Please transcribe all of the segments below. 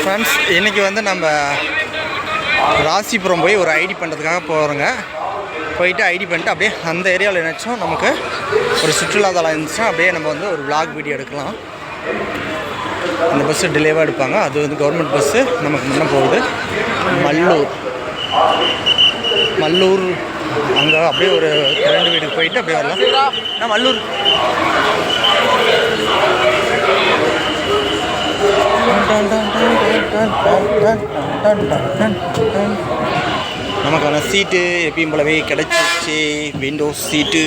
Friends இன்றைக்கி வந்து நம்ம ராசிபுரம் போய் ஒரு ஐடி பண்ணுறதுக்காக போகிறோங்க போயிட்டு ஐடி பண்ணிட்டு அப்படியே அந்த ஏரியாவில் நினச்சோம். நமக்கு ஒரு சுற்றுலாத்தலம் இருந்துச்சுன்னா அப்படியே நம்ம வந்து ஒரு விளாக் வீடியோ எடுக்கலாம். அந்த பஸ்ஸு டிலேவாக எடுப்பாங்க. அது வந்து கவர்மெண்ட் பஸ்ஸு நமக்கு முன்னே போகுது. மல்லூர். மல்லூர். அங்கே அப்படியே ஒரு ரெண்டு வீட்டுக்கு போயிட்டு அப்படியே வரலாம். நான் மல்லூர். நமக்கான சீட்டு எப்பயும் போலவே கிடச்சிச்சு விண்டோஸ் சீட்டு.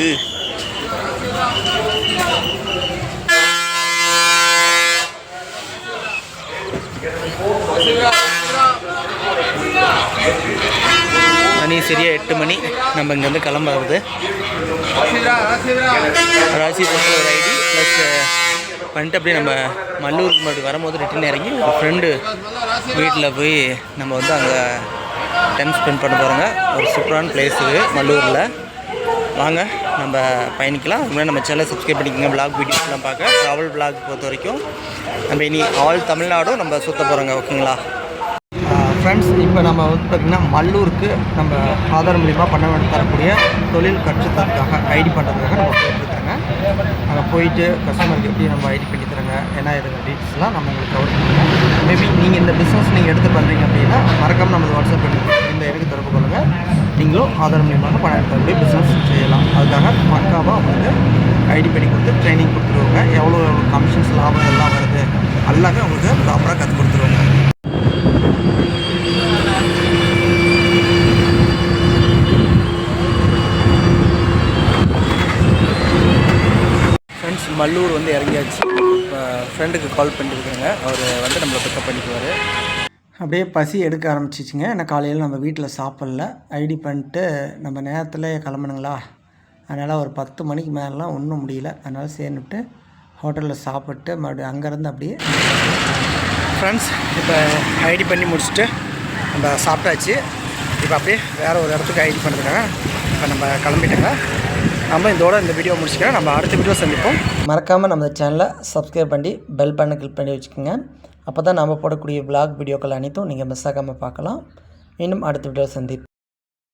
மணி சரியாக எட்டு மணி. நம்ம இங்கேருந்து கிளம்புறது. ராசிபுரத்தில் ஒரு ஐடி ப்ளஸ் பண்ணிட்டு அப்படியே நம்ம மல்லூருக்கு மட்டும் வரும்போது ரிட்டன் இறங்கி ஒரு ஃப்ரெண்டு வீட்டில் போய் நம்ம வந்து அங்கே டைம் ஸ்பெண்ட் பண்ண போகிறோங்க ஒரு சூப்பரான பிளேஸ் இது மல்லூரில். வாங்க நம்ம பயணிக்கலாம். அதுக்கு நம்ம சேனலை சப்ஸ்கிரைப் பண்ணிக்கோங்க. பிளாக் வீடியோஸ்லாம் பார்க்க. ட்ராவல் பிளாக் பொறுத்த வரைக்கும் நம்ம இனி ஆல் தமிழ்நாடும் நம்ம சுற்ற போகிறோங்க ஓகேங்களா ஃப்ரெண்ட்ஸ் இப்போ நம்ம வந்து பார்த்திங்கன்னா மல்லூருக்கு நம்ம ஆதார் மூலிமா பண்ண வேண்டி தரக்கூடிய தொழில் கற்றுத்தரதுக்காக ஐடி பண்ணுறதுக்காக நம்ம போயிட்டுருக்கோம் அங்கே போயிட்டு கஸ்டமருக்கு எப்படி நம்ம ஐடி பண்ணி தரங்க. என்ன இதுங்க டீட்டெயில்ஸ்லாம் நம்ம உங்களுக்கு கவர் பண்ணுவோம் மேபி நீங்கள் இந்த பிஸ்னஸ் நீங்கள் எடுத்து பண்ணுறீங்க அப்படின்னா மறக்காமல் நம்ம வாட்ஸ்அப் பண்ணி இந்த இடத்துக்கு தொடர்பு கொள்ளுங்கள் நீங்களும் ஆதார் மூலியமாக பணம் எடுத்தக்கூடிய பிஸ்னஸ் செய்யலாம். அதுக்காக மறக்காமல் அவங்களுக்கு ஐடி பண்ணி கொடுத்து ட்ரைனிங் கொடுத்துருவாங்க எவ்வளோ எவ்வளோ கமிஷன்ஸ் லாபம் எல்லாம் வருது எல்லாமே உங்களுக்கு ப்ராப்பராக கற்றுக் கொடுத்துருவாங்க ஃப்ரெண்ட்ஸ் மல்லூர் வந்து இறங்கியாச்சு. இப்போ ஃப்ரெண்டுக்கு கால் பண்ணியிருக்கிறேங்க அவர் வந்து நம்மளை பிக்கப் பண்ணிக்குவார். அப்படியே பசி எடுக்க ஆரம்பிச்சிச்சுங்க. ஏன்னா காலையில் நம்ம வீட்டில் சாப்பிடல. ஐடி பண்ணிட்டு நம்ம நேரத்தில் கிளம்பணுங்களா அதனால் ஒரு பத்து மணிக்கு மேலாம் ஒன்றும் முடியல. அதனால் சேர்ந்துட்டு ஹோட்டலில் சாப்பிட்டு மறுபடியும் அங்கேருந்து அப்படியே ஃப்ரெண்ட்ஸ் இப்போ ஐடி பண்ணி முடிச்சுட்டு நம்ம சாப்பிட்டாச்சு. இப்போ அப்படியே வேறு ஒரு இடத்துக்கு ஐடி பண்ணுறதுக்காக இப்போ நம்ம கிளம்பிட்டோங்க. நம்ம இதோட இந்த வீடியோ முடிச்சுக்கிறேன். நம்ம அடுத்த வீடியோ சந்திப்போம். மறக்காமல் நம்ம சேனலை சப்ஸ்கிரைப் பண்ணி பெல் பண்ண கிளிக் பண்ணி வச்சுக்கோங்க. அப்போ தான் நம்ம போடக்கூடிய vlog வீடியோக்கள் அனைத்தும் நீங்கள் மிஸ் ஆகாமல் பார்க்கலாம். மீண்டும் அடுத்த வீடியோ சந்திப்போம்.